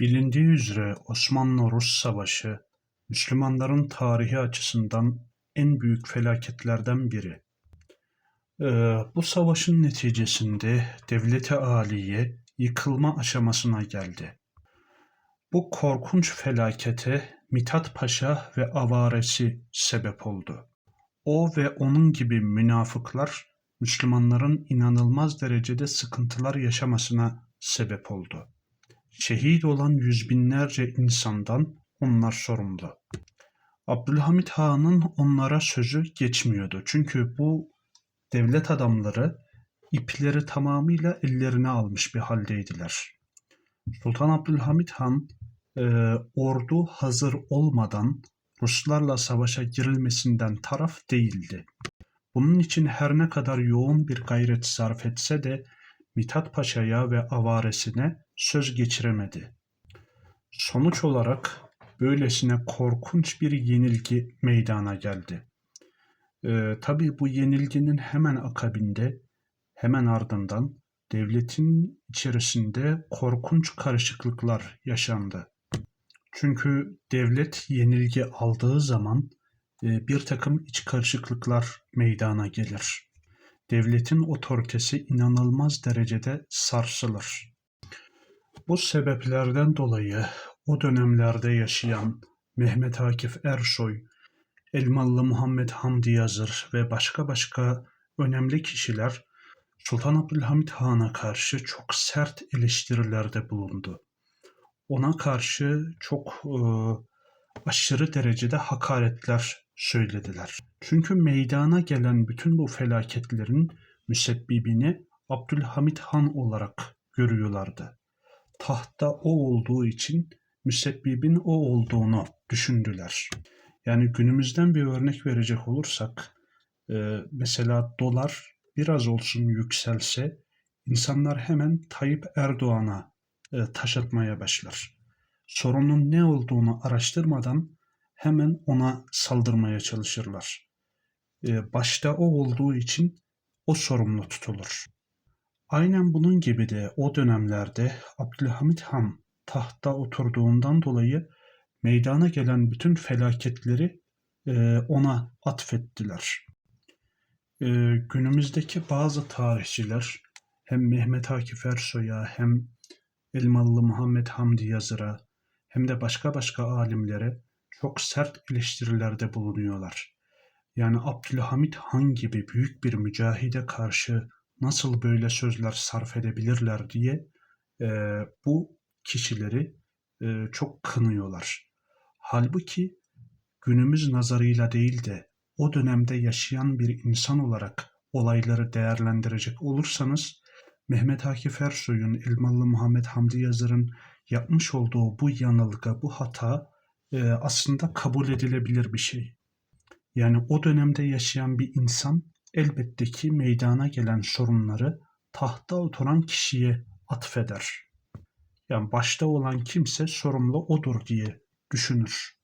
Bilindiği üzere Osmanlı-Rus Savaşı, Müslümanların tarihi açısından en büyük felaketlerden biri. Ee, bu savaşın neticesinde Devlet-i Aliye yıkılma aşamasına geldi. Bu korkunç felakete Mithat Paşa ve avaresi sebep oldu. O ve onun gibi münafıklar Müslümanların inanılmaz derecede sıkıntılar yaşamasına sebep oldu. Şehit olan yüz binlerce insandan onlar sorumlu. Abdülhamit Han'ın onlara sözü geçmiyordu. Çünkü bu devlet adamları ipleri tamamıyla ellerine almış bir haldeydiler. Sultan Abdülhamit Han e, ordu hazır olmadan Ruslarla savaşa girilmesinden taraf değildi. Bunun için her ne kadar yoğun bir gayret sarf etse de Mithat Paşa'ya ve avaresine söz geçiremedi. Sonuç olarak böylesine korkunç bir yenilgi meydana geldi. Ee, tabii bu yenilginin hemen akabinde, hemen ardından devletin içerisinde korkunç karışıklıklar yaşandı. Çünkü devlet yenilgi aldığı zaman e, bir takım iç karışıklıklar meydana gelir. Devletin otoritesi inanılmaz derecede sarsılır. Bu sebeplerden dolayı o dönemlerde yaşayan Mehmet Akif Ersoy, Elmalı Muhammed Hamdi Yazır ve başka başka önemli kişiler Sultan Abdülhamit Han'a karşı çok sert eleştirilerde bulundu. Ona karşı çok e, aşırı derecede hakaretler söylediler. Çünkü meydana gelen bütün bu felaketlerin müsebbibini Abdülhamit Han olarak görüyorlardı. Tahta o olduğu için müsebbibin o olduğunu düşündüler. Yani günümüzden bir örnek verecek olursak, e, mesela dolar biraz olsun yükselse, insanlar hemen Tayyip Erdoğan'a e, taş atmaya başlar. Sorunun ne olduğunu araştırmadan hemen ona saldırmaya çalışırlar. E, başta o olduğu için o sorumlu tutulur. Aynen bunun gibi de o dönemlerde Abdülhamit Han tahta oturduğundan dolayı meydana gelen bütün felaketleri e, ona atfettiler. E, günümüzdeki bazı tarihçiler hem Mehmet Akif Ersoy'a hem Elmalı Muhammed Hamdi Yazır'a hem de başka başka alimlere çok sert eleştirilerde bulunuyorlar. Yani Abdülhamit Han gibi büyük bir mücahide karşı nasıl böyle sözler sarf edebilirler diye e, bu kişileri e, çok kınıyorlar. Halbuki günümüz nazarıyla değil de o dönemde yaşayan bir insan olarak olayları değerlendirecek olursanız Mehmet Akif Ersoy'un, Elmalı Muhammed Hamdi Yazır'ın yapmış olduğu bu yanılgı, bu hata e, aslında kabul edilebilir bir şey. Yani o dönemde yaşayan bir insan elbette ki meydana gelen sorunları tahta oturan kişiye atfeder. Yani başta olan kimse sorumlu odur diye düşünür.